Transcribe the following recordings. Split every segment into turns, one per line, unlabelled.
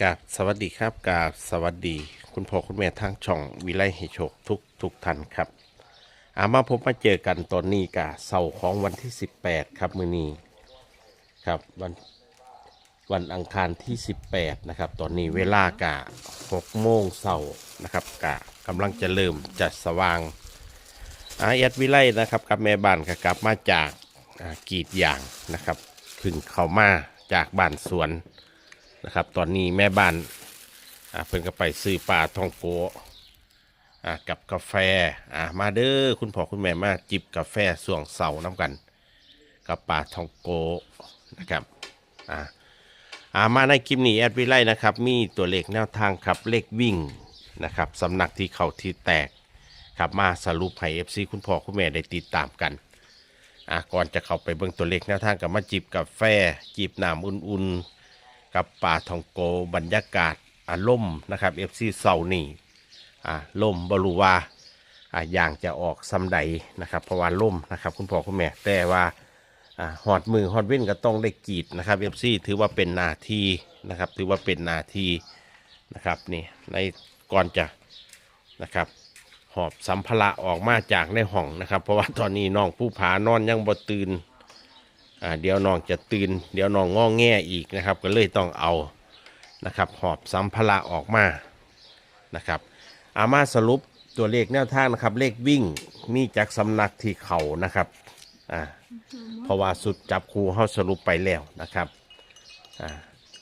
กราบสวัสดีครับกราบสวัสดี คุณพ่อคุณแม่ทางช่องวิไลให้โชคทุกทุกท่านครับอามาพบมาเจอกันตอนนี้กะเสาร์ของวันที่ 18 ครับมือนี้ครับวันวันอังคารที่ 18 นะครับ ตอนนี้เวลากะ6โมงเสาร์นะครับกะกำลังจะเริ่มจัดสว่างอาแอดวิไลนะครับกับแม่บ้านก็กลับมาจากกรีดยางนะครับเพึ่งเขามาจากบ้านสวน นะครับ ตอนนี้แม่บ้านอ่าเพิ่นก็ไปซื้อปลาทองโกอ่ากับกาแฟอ่ามาเด้อคุณพ่อคุณแม่มาจิบกาแฟส่วงเสาน้ำกัน กับปลาทองโกนะครับอ่าอ่ามาในคลิปนี้แอดวิไลนะครับ มีตัวเลขแนวทางครับเลขวิ่งนะครับสำนักที่เขาที่แตกครับมาสรุปให้เอฟซีคุณพ่อคุณแม่ได้ติดตามกันอะก่อนจะเข้าไปเบิ่งตัวเลขแนวทางกับมาจิบกาแฟจิบน้ำอุ่นๆ กับป่าทองโกบรรยากาศอารมณ์นะครับเอฟซีเซานี่อ่าล่มบรูวาอ่าอย่างจะออกซำใดนะครับเพราะว่าล่มนะครับคุณพ่อคุณแม่แต่ว่าอ่าหอดมือหอดเว้นก็ต้องได้กรีดนะครับเอฟซีถือว่าเป็นนาทีนะครับถือว่าเป็นนาทีนะครับนี่ในก่อนจะนะครับหอบสัมภาระออกมาจากในห้องนะครับ เพราะว่าตอนนี้น้องผู้ผานอนยังบ่ตื่น อ่าเดี๋ยวน้องจะตื่น เดี๋ยวน้องง้อแงอีกนะครับ ก็เลยต้องเอานะครับหอบสัมภาระออกมานะครับอามาสรุปตัวเลขแนวทางนะครับเลขวิ่งมีจากสำนักที่เขานะครับอ่าเพราะว่าสุดจับครูเข้าสรุปไปแล้วนะครับอ่า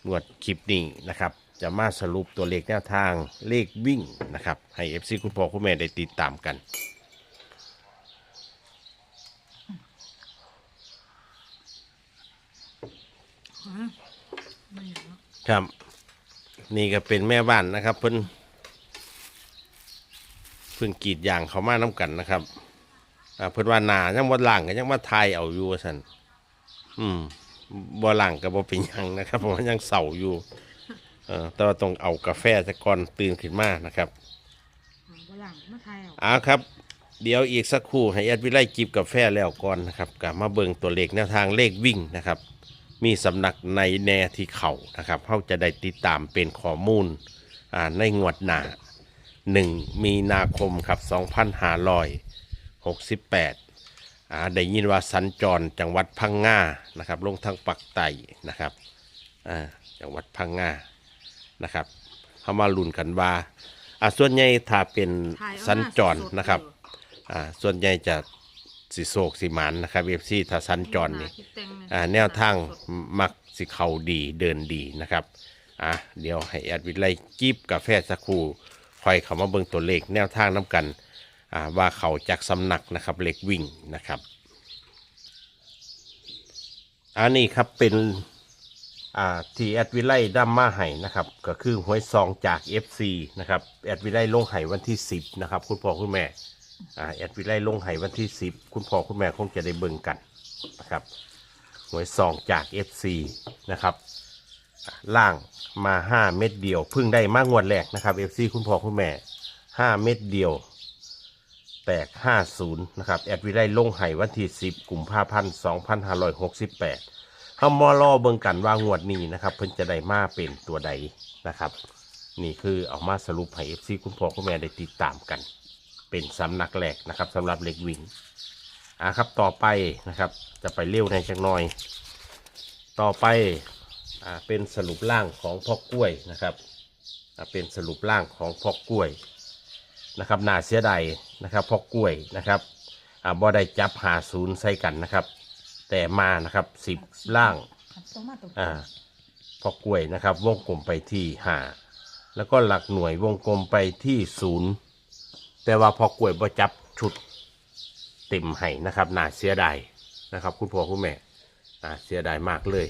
นวดคลิปนี้นะครับจะมาสรุปตัวเลขแนวทางเลขวิ่งนะครับให้ FC คุณพ่อคุณแม่ได้ติดตามกัน ครับ นี่ก็เป็นแม่บ้านนะครับ เพิ่นเพิ่งกรีดยางเขามาน้กันนะครับอ่าเพิ่นว่าหนายังบ่ล่างก็ยังมาทายเอาอยู่ว่าซั่นอืมบ่ล่างก็บ่เป็นหยังนะครับเพราะว่ายังเสาอยู่เออแต่ว่าต้องเอากาแฟซะก่อนตื่นขึ้นมานะครับ
ฝรั่งมาไทยเอา
เอาครับ เดี๋ยวอีกสักครู่ให้แอดวิไลจิบกาแฟแล้วก่อนนะครับกลับมาเบิ่งตัวเลขแนวทางเลขวิ่งนะครับ มีสำนักในแนที่เขานะครับเขาจะได้ติดตามเป็นข้อมูลในงวดหน้าหนึ่งมีนาคมครับ 2568อ่าได้ยินว่าสัญจรจังหวัดพังงานะครับ ลงทางปักไตนะครับอ่าจังหวัดพังงานะครับเขามาลุ้นกันว่าอ่าส่วนใหญ่ถ้าเป็นสัญจรนะครับ
อ่า
ส่วนใหญ่จะ สิโศกสิหมันนะครับเอฟซีถ้าสัญจรนี่
คิดแต่งเลย
อ่าแนวทางมักสิเขาดีเดินดีนะครับอะเดี๋ยวให้แอดวิทไลจิบกาแฟสักครู่คอยเขามาเบิ่งตัวเลขแนวทางน้กันอ่าว่าเขาจากสำนักนะครับเลขวิ่งนะครับอันนี้ครับเป็นอ่าที่แอดวิไลดัมมาให้นะครับก็คือหวยซองจาก FC นะครับแอดวิไลลงไห้วันที่ 10 นะครับ คุณพ่อคุณแม่ อ่าแอดวิไลลงไห้วันที่ 10 คุณพ่อคุณแม่คงจะได้เบิ่งกันนะครับหวยซองจาก FC นะครับล่างมา 5 เม็ดเดียวเพิ่งได้มากงวดแรกนะครับ FC คุณพ่อคุณแม่ 5 เม็ดเดียว แตก 50 นะครับ แอดวิได้ลงไห้วันที่ 10 กลุ่มภาพันธ์2568เฮามอรอเบิ่งกันว่างวดนี้นะครับ เพิ่นจะได้มาเป็นตัวใดนะครับ นี่คือเอามาสรุปให้ FC คุณพ่อคุณแม่ได้ติดตามกัน เป็นสำนักแรกนะครับสำหรับเล็กวิ่งอะครับต่อไปนะครับ จะไปเร็วในจักหน่อย ต่อไปอ่าเป็นสรุปร่างของพ่อกล้วยนะครับอ่าเป็นสรุปร่างของพ่อกล้วยนะครับน่าเสียดายนะครับพ่อกล้วยนะครับอ่าบ่ได้จับหาศูนย์ใส่กันนะครับ แต่มานะครับสิบล่าง
อ่า
พ่อกล้วยนะครับ วงกลมไปที่หาแล้วก็หลักหน่วยวงกลมไปที่ศูนย์ แต่ว่าพอกล้วยบ่จับชุดเต็มให้นะครับน่าเสียดายนะครับ คุณพ่อคุณแม่อ่าเสียดายมากเลย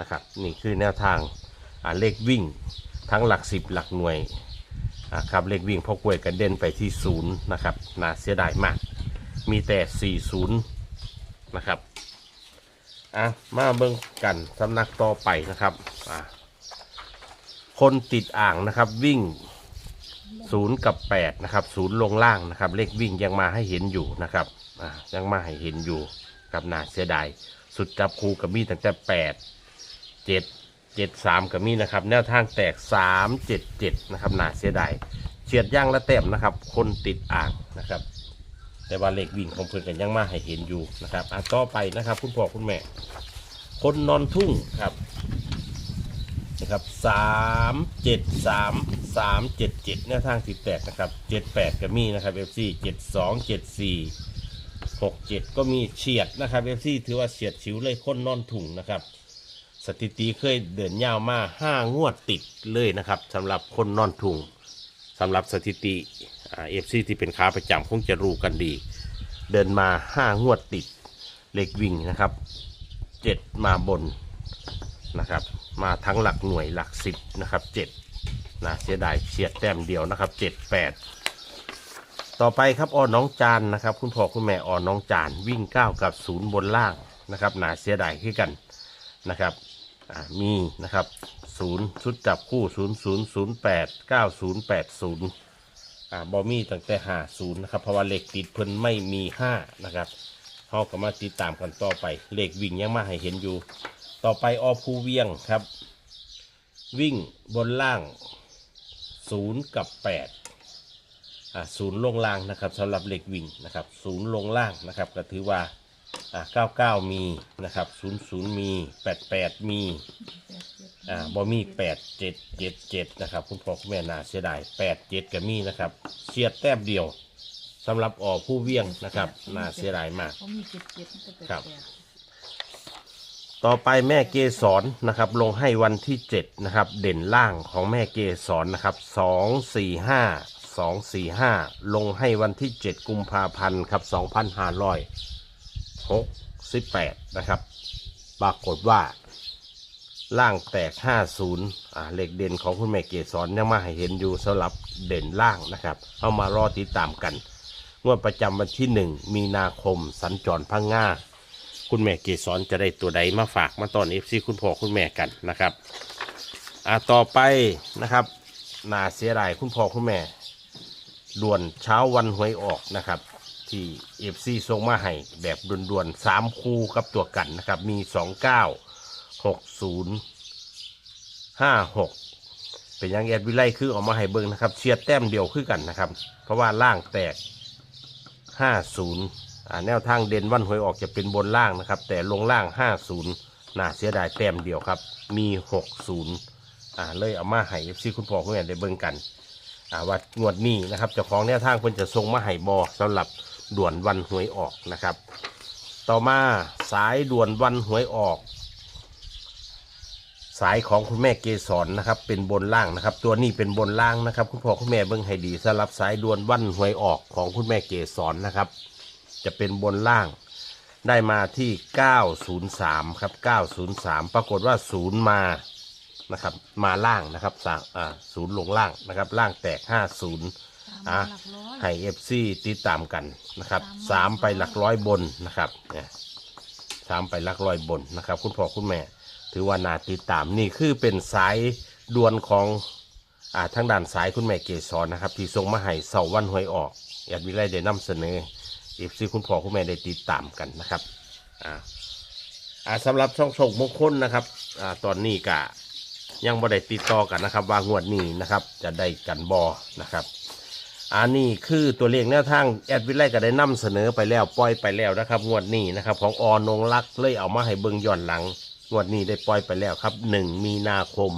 นะครับ นี่คือแนวทางเลขวิ่งทั้งหลักสิบหลักหน่วยครับเลขวิ่งพอกล้วยกระเด็นไปที่ศูนย์นะครับน่าเสียดายมาก มีแต่สี่ศูนย์นะครับอะมาเบิ่งกันสำนักต่อไปนะครับอ่าคนติดอ่างนะครับวิ่ง ศูนย์กับแปดนะครับศูนย์ลงล่างนะครับ เลขวิ่งยังมาให้เห็นอยู่นะครับอ่ายังมาให้เห็นอยู่กับนาเสียดายสุดจับคูกับมีตั้งแต่แปดเจ็ดเจ็ดสามก็มีนะครับ แนวทางแตกสามเจ็ดเจ็ดนะครับนาเสียดายเฉียดย่างละแต้มนะครับ คนติดอ่างนะครับ แต่ว่าเลขวิ่งของเพื่อนกันยังมาให้เห็นอยู่นะครับอะต่อไปนะครับ คุณพ่อคุณแม่ คนนอนทุ่งครับนะครับสามเจ็ดสาม สามเจ็ดเจ็ดแนวทางติดแตกนะครับเจ็ดแปดก็มีนะครับเอฟซีเจ็ดสองเจ็ดสี่หกเจ็ดก็มีเฉียดนะครับเอฟซีถือว่าเฉียดชิวเลยคนนอนทุ่งนะครับ สถิติเคยเดินยาวมาห้างวดติดเลยนะครับสำหรับคนนอนทุ่งสำหรับสถิติเอฟซีที่เป็นขาประจำคงจะรู้กันดี เดินมาห้างวดติดเลขวิ่งนะครับเจ็ดมาบนนะครับ มาทั้งหลักหน่วยหลักสิบนะครับเจ็ด นะเสียดายเฉียดแต้มเดียวนะครับเจ็ดแปดต่อไปครับอ้อน้องจานนะครับ คุณพ่อคุณแม่อ้อน้องจานวิ่งเก้ากับศูนย์บนล่างนะครับหนาเสียดายขึ้นกันนะครับมีนะครับศูนย์ชุดจับคู่ศูนย์ศูนย์ศูนย์แปดเก้าศูนย์แปดศูนย์อ่าบอมี่ตั้งแต่หาศูนย์นะครับเพราะว่าเลขติดเพิ่นไม่มีห้านะครับเขาก็มาติดตามกันต่อไป เลขวิ่งยังมาให้เห็นอยู่ ต่อไปอภูเวียงครับ วิ่งบนล่าง ศูนย์กับแปดอ่าศูนย์ลงล่างนะครับสำหรับเลขวิ่งนะครับศูนย์ลงล่างนะครับก็ถือว่าอ่าเก้าเก้ามีนะครับศูนย์ศูนย์มีแปดแปดมีอ่าบอมีแปดเจ็ดเจ็ดเจ็ดนะครับคุณพ่อคุณแม่น่าเสียดายแปดเจ็ดก็มีนะครับเฉียดแต้มเดียวสำหรับออกผู้เวียงนะครับน่าเสียดายมาก
เขามีเจ็ดเจ็ดก็แปด
ครับ
แปด
ต่อไปแม่เกสรนะครับ ลงให้วันที่เจ็ดนะครับเด่นล่างของแม่เกสรนะครับสองสี่ห้าสองสี่ห้าลงให้วันที่เจ็ดกุมภาพันธ์ครับสองพันห้าร้อยหกสิบแปดนะครับ ปรากฏว่า ล่างแตก 50อ่าเลขเด่นของคุณแม่เกศรยังมาให้เห็นอยู่สำหรับเด่นล่างนะครับ เอามารอติดตามกัน งวดประจำวันที่ 1 มีนาคมสัญจรพังงา คุณแม่เกศรจะได้ตัวใดมาฝากมาตอนเอฟซีคุณพ่อคุณแม่กันนะครับอ่าต่อไปนะครับนาเสียดายคุณพ่อคุณแม่ด่วนเช้าวันหวยออกนะครับ ที่เอฟซีส่งมาให้แบบด่วนๆสามคู่กับตัวกันนะครับ มีสองเก้าหกศูนย์ห้าหกเป็นยังแอดวิไลคือออกมาให้เบิ่งนะครับ เชียดแต้มเดียวคือกันนะครับ เพราะว่าล่างแตกห้าศูนย์ แนวทางเด่นวันหวยออกจะเป็นบนล่างนะครับ แต่ลงล่างห้าศูนย์น่าเสียดายแต้มเดียวครับ มีหกศูนย์อ่าเลยเอามาให้เอฟซีคุณพ่อคุณแม่ได้เบิ่งกันอ่าว่างวดนี้นะครับเจ้าของแนวทางเพิ่นจะส่งมาให้บอสำหรับด่วนวันหวยออกนะครับ ต่อมาสายด่วนวันหวยออก สายของคุณแม่เกสรนะครับ เป็นบนล่างนะครับ ตัวนี้เป็นบนล่างนะครับ คุณพ่อคุณแม่เบิ่งให้ดีสำหรับสายด่วนวันหวยออกของคุณแม่เกสรนะครับ จะเป็นบนล่าง ได้มาที่ 903 ครับ 903 ปรากฏว่าศูนย์มานะครับ มาล่างนะครับสามอ่าศูนย์ลงล่างนะครับ ล่างแตก 50
สาม
อะ
หลักร้อย
ให้เอฟซีติดตามกันนะครับ
สา
สามม
หลัก
ไปหลักร้อยบนนะครับเนี่ยสามไปหลักร้อยบนนะครับ คุณพ่อคุณแม่ ถือว่านาติดตามนี่คือเป็นสายด่วนของอ่าทางด้านสายคุณแม่เกศรนะครับ ที่ส่งมาให้เสาร์วันหวยออกแอดวิไลได้นำเสนอ เอฟซีคุณพ่อคุณแม่ได้ติดตามกันนะครับอ่าอ่าสำหรับช่องโชคมงคลนะครับอ่าตอนนี้กะยังบ่ได้ติดต่อกันนะครับ ว่างวดนี้นะครับ จะได้กันบอนะครับอันนี้คือตัวเลขแนวทางแอดวิไลก็ได้นำเสนอไปแล้วปล่อยไปแล้วนะครับ งวดนี้นะครับ ของออนงลักษ์เลยเอามาให้เบิ่งย้อนหลัง งวดนี้ได้ปล่อยไปแล้วครับหนึ่งมีนาคม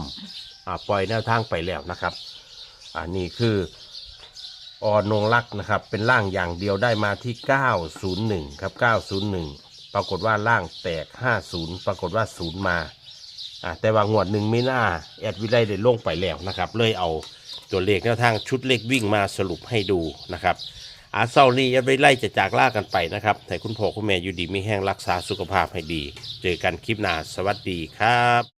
อ่าปล่อยแนวทางไปแล้วนะครับอันนี้คือ ออนงลักษ์นะครับ เป็นล่างอย่างเดียวได้มาที่ 901 ครับ 901 ปรากฏว่าล่างแตก 50 ปรากฏว่าศูนย์มาอ่าแต่ว่างวดหนึ่งไม่น่า แอดวิไลได้ลงไปแล้วนะครับ เลยเอาตัวเลขแนวทางชุดเลขวิ่งมาสรุปให้ดูนะครับอาเศร้านี้อย่าไล่จะจากล่ากันไปนะครับแต่คุณพ่อคุณแม่อยู่ดีไม่แห้งรักษาสุขภาพให้ดี เจอกันคลิปหน้าสวัสดีครับ